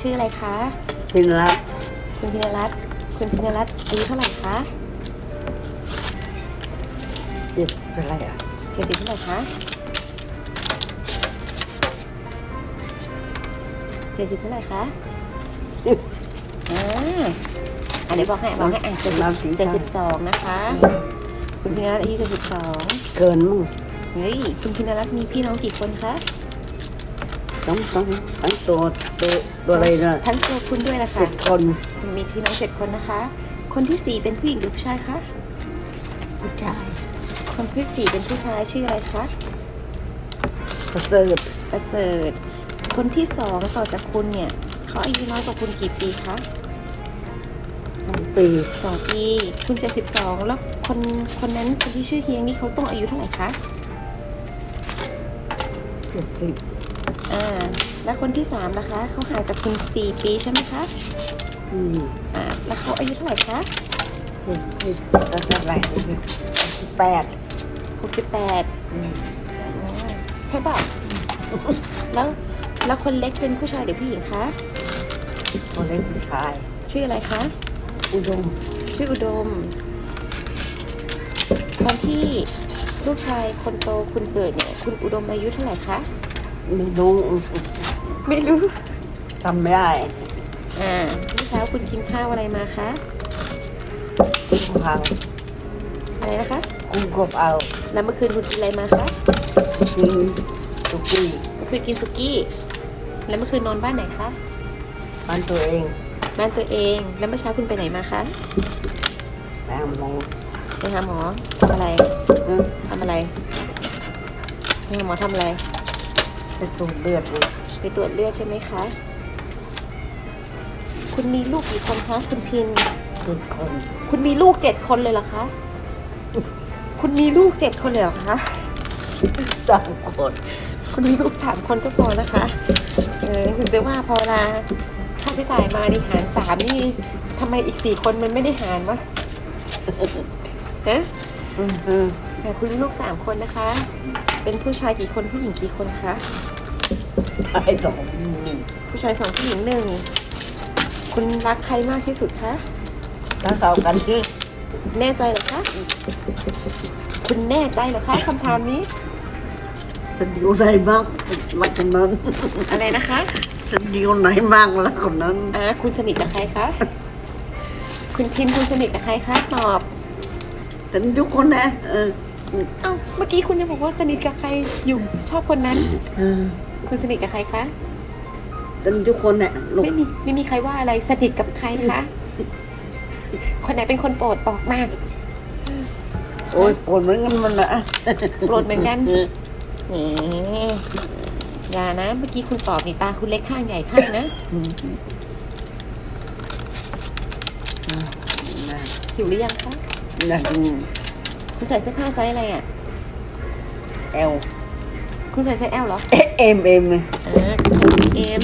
ชื่ออะไรคะ พินรักคุณพินรัตน์คุณพินรัตน์อายุเท่าไหร่คะเจ็บอะไรอะเจ็ดสิบเท่าไหร่คะเจ็ดสิบเท่าไหร่คะอ่าอันนี้บอกให้บอกให้อ่านเจ็ดสิบเจ็ดสิบสองนะคะ คุณพินรัตน์อายุเจ็ดสิบสองเกินมั้งเฮ้ยคุณพินรัตน์มีพี่น้องกี่คนคะ ต้องต้องทั้งตัวตัวตัวอะไรนะทั้งตัวคุณด้วยนะคะเจ็ดคนคุณมีพี่น้องเจ็ดคนนะคะ คนที่สี่เป็นผู้หญิงหรือผู้ชายคะผู้ชายคนที่สี่เป็นผู้ชายชื่ออะไรคะประเสริฐประเสริฐคนที่สองต่อจากคุณเนี่ยเขาอายุน้อยกว่าคุณกี่ปีคะสองปีสองปี คุณเจ็ดสิบสองแล้วคนคนนั้นคนที่ชื่อเฮียงนี่เขาต้องอายุเท่าไหร่คะเจ็ดสิบ อ่าแล้วคนที่สามล่ะคะ เขาห่างจากคุณสี่ปีใช่ไหมคะอืมอ่าแล้วเขาอายุเท่าไหร่คะเจ็ดสิบแล้วก็อะไรสิบแปดหกสิบแปดอืมใช่เปล่าแล้วแล้วคนเล็กเป็นผู้ชายหรือผู้หญิงคะคนเล็กผู้ชาย ชื่ออะไรคะ อุดม ชื่ออุดม ตอนที่ลูกชายคนโตคุณเกิดเนี่ย คุณอุดมอายุเท่าไหร่คะ ไม่รู้ไม่รู้ทำไม่ได้อ่าเมื่อเช้าคุณกินข้าวอะไรมาคะกุ้งพังอะไรนะคะกุ้งกบเอาแล้วเมื่อคืนคุณกินอะไรมาคะกินสุกี้เมื่อคืนกินสุกี้ แล้วเมื่อคืนนอนบ้านไหนคะบ้านตัวเองบ้านตัวเอง แล้วเมื่อเช้าคุณไปไหนมาคะแม่มองไปหาหมอทำอะไรอืมทำอะไรไปหาหมอทำอะไร ไปตรวจเลือดเลยไปตรวจเลือดใช่ไหมคะ คุณมีลูกกี่คนคะคุณพิน ทุกคนคุณมีลูกเจ็ดคนเลยเหรอคะ คุณมีลูกเจ็ดคนเลยเหรอคะ สามคนคุณมีลูกสามคนก็พอนะคะ เออถึงจะว่าพอเวลาค่าใช้จ่ายมานี่หารสามนี่ทำไมอีกสี่คนมันไม่ได้หารวะ ฮะ อืมอืมแต่ คุณมีลูกสามคนนะคะ เป็นผู้ชายกี่คนผู้หญิงกี่คนคะ ไอ้สองผู้ชายสองผู้หญิงหนึ่ง คุณรักใครมากที่สุดคะถ้าเท่ากันที่แน่ใจเหรอคะ คุณแน่ใจเหรอคะคำถามนี้จะดียวไหนบ้างรักคนนั้นอะไรนะคะจะดียวไหนบ้างรักคนนั้นอ่า คุณสนิทกับใครคะ คุณพิมคุณสนิทกับใครคะ ตอบฉันทุกคนนะเออ เอ้าเมื่อกี้คุณยังบอกว่าสนิทกับใครอยู่ชอบคนนั้น เออคุณสนิทกับใครคะฉันทุกคนเนี่ยลูกไม่มีไม่มีใครว่าอะไรสนิทกับใครคะคนไหนเป็นคนโปรดบอกมากโอ้ยปวดเหมือนกันมันนะโปรดเหมือนกันแหมอย่านะ เมื่อกี้คุณตอบนี่ตาคุณเล็กข้างใหญ่ข้างนะอืมนะหิวหรือยังคะนะอืม คุณใส่เสื้อผ้าไซส์อะไรอะเอลคุณใส่ไซส์ L เหรอ เอ็มเอ็มอ่าคุณใส่เอ็ม